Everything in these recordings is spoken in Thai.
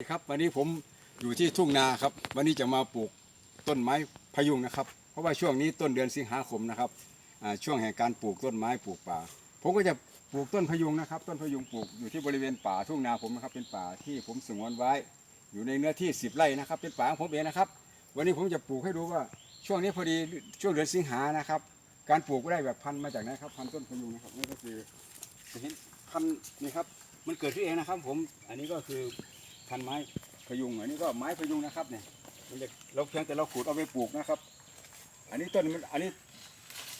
ครับวันนี้ผมอยู่ที่ทุ่งนาครับ วันนี้จะมาปลูกต้นไม้พะยุงนะครับ เพราะว่าช่วงนี้ต้นเดือนสิงหาคมนะครับช่วงแห่งการปลูกต้นไม้ปลูกป่า ผมก็จะปลูกต้นพะยุงนะครับ ต้นพะยุงปลูกอยู่ที่บริเวณป่าทุ่งนาผมนะครับ เป็นป่าที่ผมสงวนไว้ อยู่ในเนื้อที่10ไร่นะครับ เป็นป่าของผมเองนะครับ วันนี้ผมจะปลูกให้ดูว่าช่วงนี้พอดีช่วงเดือนสิงหานะครับ การปลูกก็ได้แบบพันธุ์มาจากไหนครับพันธุ์ต้นพะยุงนะครับนี่ก็คือจะเห็นพันธุ์นี่ครับมันเกิดขึ้นเองนะครับ ผมอันนี้ก็คือ พันไม้พะยุงอันนี้ก็ไม้พะยุงนะครับเนี่ยมันจะเราเพียงแต่เราขูดเอาไปปลูกนะครับ อันนี้ต้นมันอันนี้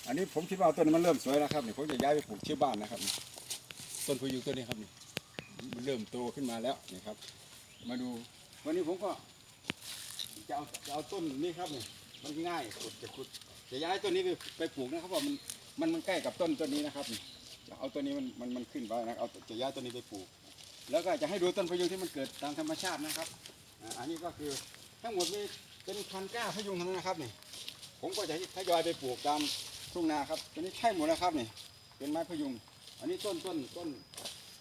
อันนี้ผมคิดว่าต้นมันเริ่มสวยแล้วครับเนี่ยผมจะย้ายไปปลูกที่บ้านนะครับ ต้นพะยุงต้นนี้ครับนี่มันเริ่มโตขึ้นมาแล้วนี่ครับ มาดูวันนี้ผมก็จะเอาจะเอาต้นนี้ครับเนี่ยมันง่ายขุดจะขุดจะย้ายต้นนี้ไปไปปลูกนะครับเพรามันมันมันใกล้กับต้นต้นนี้นะครับ เอาต้นนี้มันมันมันขึ้นไปนะเอาจะย้ายต้นนี้ไปปลูก แล้วก็จะให้ดูต้นพะยุงที่มันเกิดตามธรรมชาตินะครับ อันนี้ก็คือทั้งหมดมีเป็นพันก้าพะยุงทั้งนั้นนะครับนี่ ผมก็จะทยอยไปปลูกตามทุ่งนาครับตัวนี้ใช่หมดแล้วครับนี่ เป็นไม้พะยุง อันนี้ต้นต้นต้น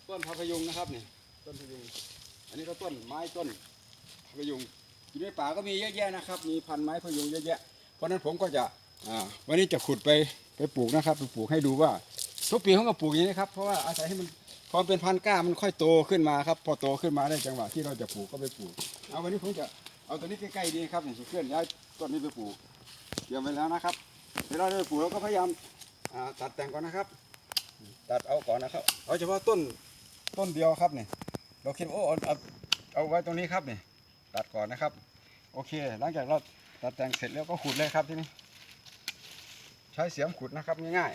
ต้นพะยุงนะครับนี่ ต้นพะยุง อันนี้ก็ต้นไม้ต้นพะยุงอยู่ในป่าก็มีเยอะแยะนะครับ มีพันไม้พะยุงเยอะแยะ เพราะนั้นผมก็จะวันนี้จะขุดไปไปปลูกนะครับ ไปปลูกให้ดูว่าทุกปีเขาก็ปลูกอย่างนี้นะครับ เพราะว่าอาศัยให้มัน พอเป็นพันธุ์ก้ามันค่อยโตขึ้นมาครับ พอโตขึ้นมาได้จังหวะที่เราจะปลูกก็ไปปลูก เอาวันนี้ผมจะเอาตัวนี้ใกล้ๆดีครับนี่จะเคลื่อนย้ายต้นนี้ไปปลูกเตรียมไว้แล้วนะครับเวลาเราปปลูกเราก็พยายามตัดแต่งก่อนนะครับ ตัดเอาก่อนนะครับเอาเฉพาะต้นต้นเดียวครับเนี่ยเราคิดโอ้เอาเอาเอาไว้ตรงนี้ครับเนี่ยตัดก่อนนะครับ โอเค หลังจากเราตัดแต่งเสร็จแล้วก็ขุดเลยครับที่นี่ใช้เสียมขุดนะครับง่าย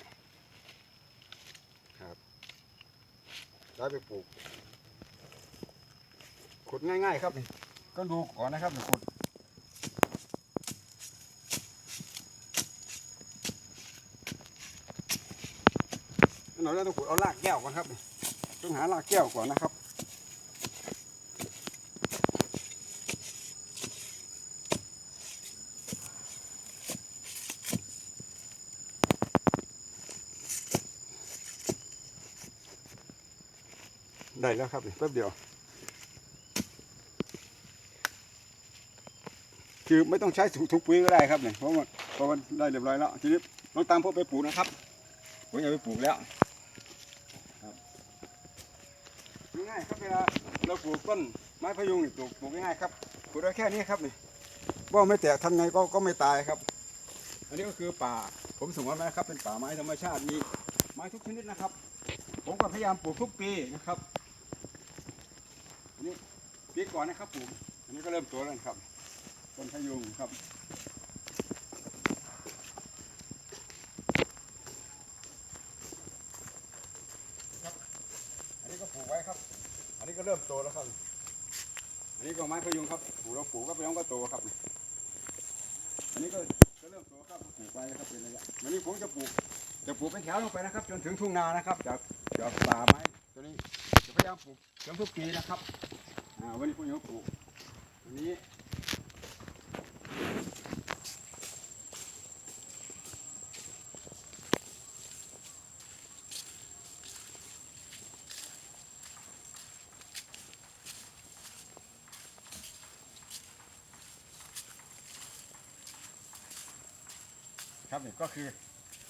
ๆครับ ได้ไปปลูกขุดง่าย ๆ ครับนี่ก็ดูก่อนนะครับนี่ขุดเราต้องขุดเอารากแก้วก่อนครับนี่ต้องหารากแก้วก่อนนะครับ ได้แล้วครับนี่แป๊บเดียว คือไม่ต้องใช้ถุงปุ๋ยก็ได้ครับเนี่ยเพราะมันเพราะมันได้เรียบร้อยแล้วทีนี้น้องตามพวกไปปลูกนะครับผมจะไปปลูกแล้วง่ายครับเวลาเราปลูกต้นไม้พะยุงนี่ปลูกปลูกง่ายครับปลูกได้แค่นี้ครับนี่ว่าไม่แตกทำไงก็ก็ไม่ตายครับ อันนี้ก็คือป่าผมสมมติไว้นะครับ เป็นป่าไม้ธรรมชาติมีไม้ทุกชนิดนะครับ ผมก็พยายามปลูกทุกปีนะครับ ปีก่อนนะครับปลูกอันนี้ก็เริ่มโตแล้วครับต้นพยุงครับครับอันนี้ก็ปลูกไว้ครับ อันนี้ก็เริ่มโตแล้วครับ อันนี้ก็ไม้พยุงครับปลูกแล้วปลูกก็ไปน้องก็โตครับ อันนี้ก็ก็เริ่มโตครับปลูกไปครับเป็นระยะวันนี้ผมจะปลูก จะปลูกเป็นแถวลงไปนะครับ จนถึงทุ่งนานะครับจากจากป่าไม้ตัวนี้จะพยายามปลูกจนทุกปีนะครับ วันนี้ผมจะปลูกวันนี้ครับนี่ก็คือ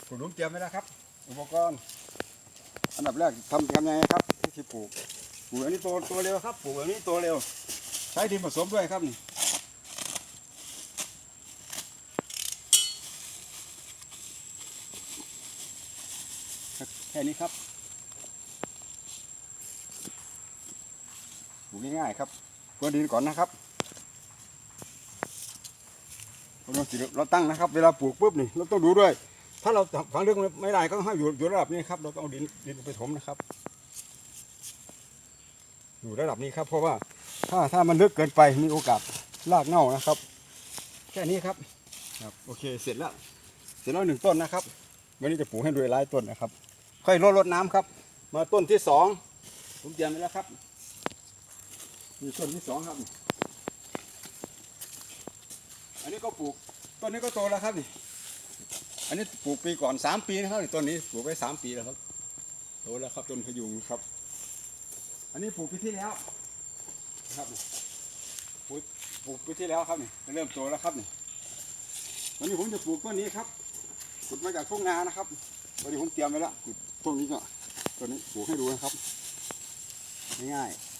ขุดหลุมเตรียมไว้แล้วครับ อุปกรณ์ อันดับแรกทำทำยังไงครับวิธีปลูก ลูกอันนี้โตโตเร็วครับปลูกอันนี้โตเร็ว ใช้ดินผสมด้วยครับนี่แค่นี้ครับปลูกง่ายๆครับกวนดินก่อนนะครับเราเราตั้งนะครับ เวลาปลูกปุ๊บนี่เราต้องดูด้วย ถ้าเราฝังลึกไม่ได้ก็ให้อยู่อยู่ระดับนี้ครับ เราต้องเอาดินดินไปถมนะครับ อยู่ระดับนี้ครับ เพราะว่าถ้าถ้ามันลึกเกินไปมีโอกาสรากเน่านะครับ แค่นี้ครับครับโอเคเสร็จแล้ว เสร็จแล้วหนึ่งต้นนะครับวันนี้จะปลูกให้ด้วยหลายต้นนะครับ ค่อยลดรดน้ำครับ มาต้นที่สองผมเตรียมไว้แล้วครับนี่ต้นที่สองครับ อันนี้ก็ปลูกต้นนี้ก็โตแล้วครับนี่อันนี้ปลูกปีก่อนสามปีนะครับต้นนี้ปลูกไว้สามปีแล้วครับโตแล้วครับต้นพยุงครับ อันนี้ปลูกปีที่แล้วนะครับนี่ปลูกปลูกปีที่แล้วครับนี่เริ่มโตแล้วครับนี่วันนี้ผมจะปลูกต้นนี้ครับขุดมาจากทุ่งนานะครับวันนี้ผมเตรียมไว้แล้วขุดต้นนี้ก็ต้นนี้ปลูกให้ดูนะครับง่ายๆ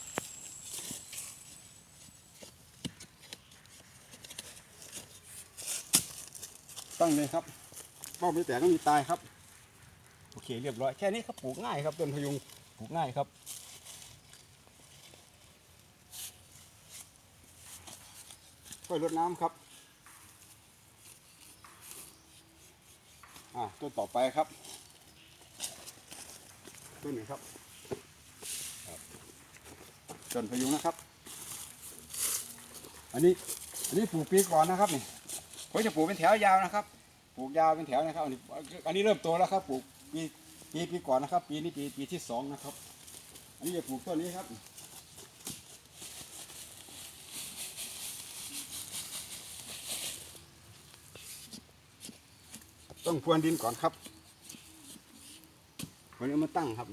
ตั้งเลยครับเป้าไม่แตกก็มีตายครับ โอเคเรียบร้อยแค่นี้ครับปลูกง่ายครับต้นพยุงปลูกง่ายครับ ค่อยรดน้ำครับอ่าต้นต่อไปครับ ต้นหนครับครับต้นพยุงนะครับ อันนี้อันนี้ปลูกปีก่อนนะครับนี่ผมจะปลูกเป็นแถวยาวนะครับ ปลูกยาวเป็นแถวนะครับ อันนี้อันนี้เริ่มโตแล้วครับ ปลูกปีปีปีก่อนนะครับ ปีนี้ปีปีที่สองนะครับ อันนี้จะปลูกต้นนี้ครับ ต้องพรวนดินก่อนครับวันนี้เอามาตั้งครับ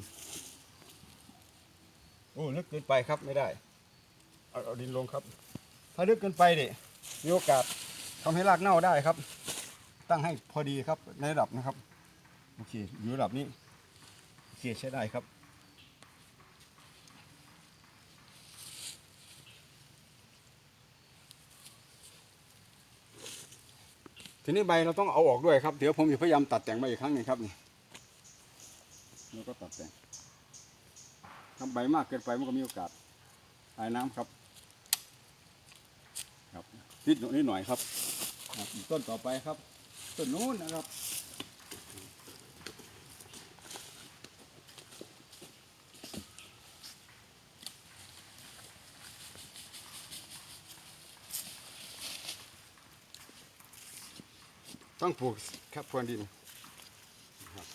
โอ้ลึกเกินไปครับไม่ได้ เอาเอาดินลงครับ ถ้าลึกเกินไปดิมีโอกาสทำให้รากเน่าได้ครับ ตั้งให้พอดีครับในระดับนะครับ โอเค อยู่ระดับนี้ โอเคใช้ได้ครับ ทีนี้ใบเราต้องเอาออกด้วยครับ เดี๋ยวผมจะพยายามตัดแต่งใบอีกครั้งหนึ่งครับนี่แล้วก็ตัดแต่งทำใบมากเกินไปมันก็มีโอกาสตายน้ำครับ ครับนิดหน่อยนิดหน่อยครับครับ ต้นต่อไปครับ ต้นนู้นนะครับ ต้องปลูกครับพรวนดินนะครับ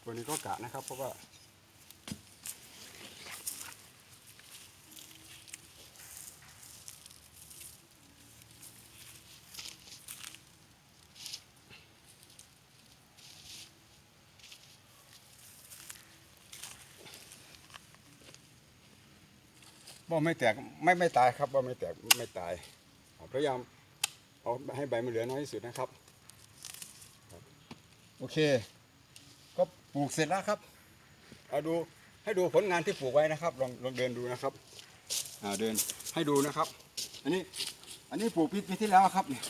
พรวนนี้ก็กะนะครับ เพราะว่าบ่ไม่แตกไม่ไม่ตายครับบ่ไม่แตกไม่ตายพยายาม เอาให้ใบมันเหลือน้อยที่สุดนะครับ โอเค ก็ปลูกเสร็จแล้วครับเอาดูให้ดูผลงานที่ปลูกไว้นะครับ ลองลองเดินดูนะครับอ่าเดินให้ดูนะครับ อันนี้อันนี้ปลูกปีปีที่แล้วครับเนี่ย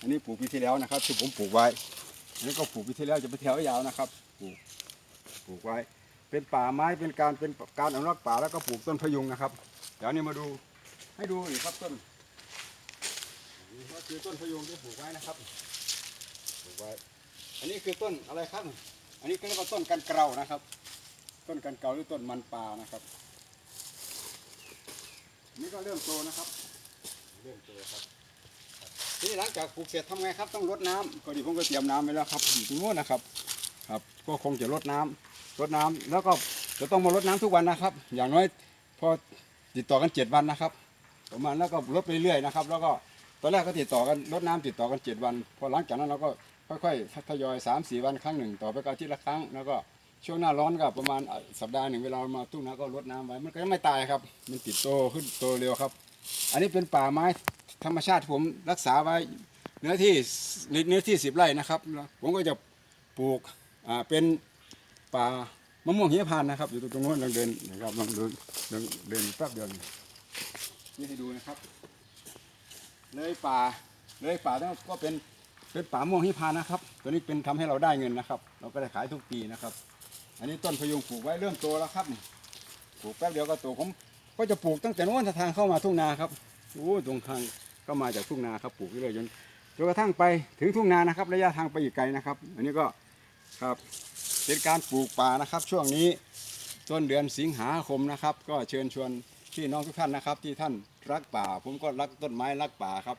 อันนี้ปลูกปีที่แล้วนะครับที่ผมปลูกไว้อันนี้ก็ปลูกปีที่แล้วจะไปนแถวยาวนะครับปลูกปลูกไว้ เป็นป่าไม้เป็นการเป็นการอนุรักษ์ป่าแล้วก็ปลูกต้นพะยุงนะครับ เดี๋ยวนี้มาดูให้ดูนี่ครับต้น นี่ก็คือต้นพะยุงที่ปลูกไว้นะครับปลูกไว้ อันนี้คือต้นอะไรครับ อันนี้ก็เรียกว่าต้นกันเกลานะครับ ต้นกันเกลาหรือต้นมันปลานะครับอันนี่ก็เริ่มโตนะครับ เริ่มโตครับ ทีนี้หลังจากปลูกเสร็จทำไงครับ ต้องรดน้ำก็ดีผมก็เตรียมน้ำไว้แล้วครับอยู่ตรงโน้นนะครับ ครับ ก็คงจะรดน้ำรดน้ำแล้วก็จะต้องมารดน้ำทุกวันนะครับ อย่างน้อยพอติดต่อกันเจ็ดวันนะครับ ประมาณแล้วก็ลดไปเรื่อยนะครับ แล้วก็ ตอนแรกก็ติดต่อกันรดน้ำติดต่อกันเจ็ดวัน พอหลังจากนั้นเราก็ค่อยๆทยอยสามสี่วันครั้งหนึ่งต่อไปก็อาทิตย์ละครั้งแล้วก็ช่วงหน้าร้อนก็ประมาณสัปดาห์หนึ่งเวลามาทุ่งนาก็รดน้ำไว้มันก็ยังไม่ตายครับ มันติดโตขึ้นโตเร็วครับ อันนี้เป็นป่าไม้ธรรมชาติผมรักษาไว้เนื้อที่เนื้อที่สิบไร่นะครับ ผมก็จะปลูกอ่าเป็นป่ามะม่วงหิมพานนะครับ อยู่ตรงโน้นลองเดินนะครับลองเดินเดินเดินแป๊บเดียวนี่นี่ให้ดูนะครับ เลยป่าเลยป่าแล้วก็เป็นเป็นป่าม่วงหิพานะครับ ตัวนี้เป็นทำให้เราได้เงินนะครับ เราก็ได้ขายทุกปีนะครับ อันนี้ต้นพยุงปลูกไว้เริ่มโตแล้วครับนี่ปลูกแป๊บเดียวก็โตผมก็จะปลูกตั้งแต่โน้นทางเข้ามาทุ่งนาครับโอ้ตรงทางก็มาจากทุ่งนาครับปลูกเรื่อยจนจนกระทั่งไปถึงทุ่งนานะครับ ระยะทางไปอีกไกลนะครับ อันนี้ก็ครับเป็นการปลูกป่านะครับ ช่วงนี้ต้นเดือนสิงหาคมนะครับ ก็เชิญชวน พี่น้องทุกท่านนะครับ ที่ท่านรักป่า ผมก็รักต้นไม้รักป่าครับ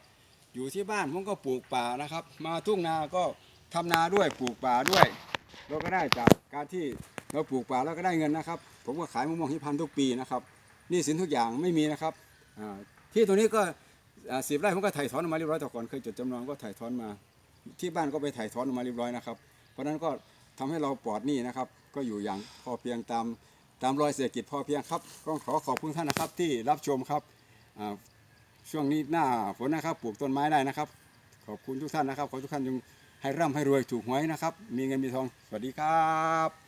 อยู่ที่บ้านผมก็ปลูกป่านะครับ มาทุ่งนาก็ทำนาด้วยปลูกป่าด้วย เราก็ได้จากการที่เราปลูกป่าแล้วก็ได้เงินนะครับ ผมก็ขายมะม่วงหิมพานทุกปีนะครับนี่สินทุกอย่างไม่มีนะครับที่ตรงนี้ก็สิบไร่ผมก็ถ่ายถอนออกมาเรียบร้อยแต่ก่อนเคยจดจำนองก็ถ่ายถอนมา ที่บ้านก็ไปถ่ายถอนออกมาเรียบร้อยนะครับ เพราะฉะนั้นก็ทำให้เราปลอดหนี้นะครับ ก็อยู่อย่างพอเพียงตาม ตามรอยเศรษฐกิจพอเพียงครับก็ขอขอบคุณท่านนะครับที่รับชมครับช่วงนี้หน้าฝนนะครับ ปลูกต้นไม้ได้นะครับ ขอบคุณทุกท่านนะครับ ขอทุกท่านจงให้ร่ำให้รวยถูกหวยนะครับ มีเงินมีทอง สวัสดีครับ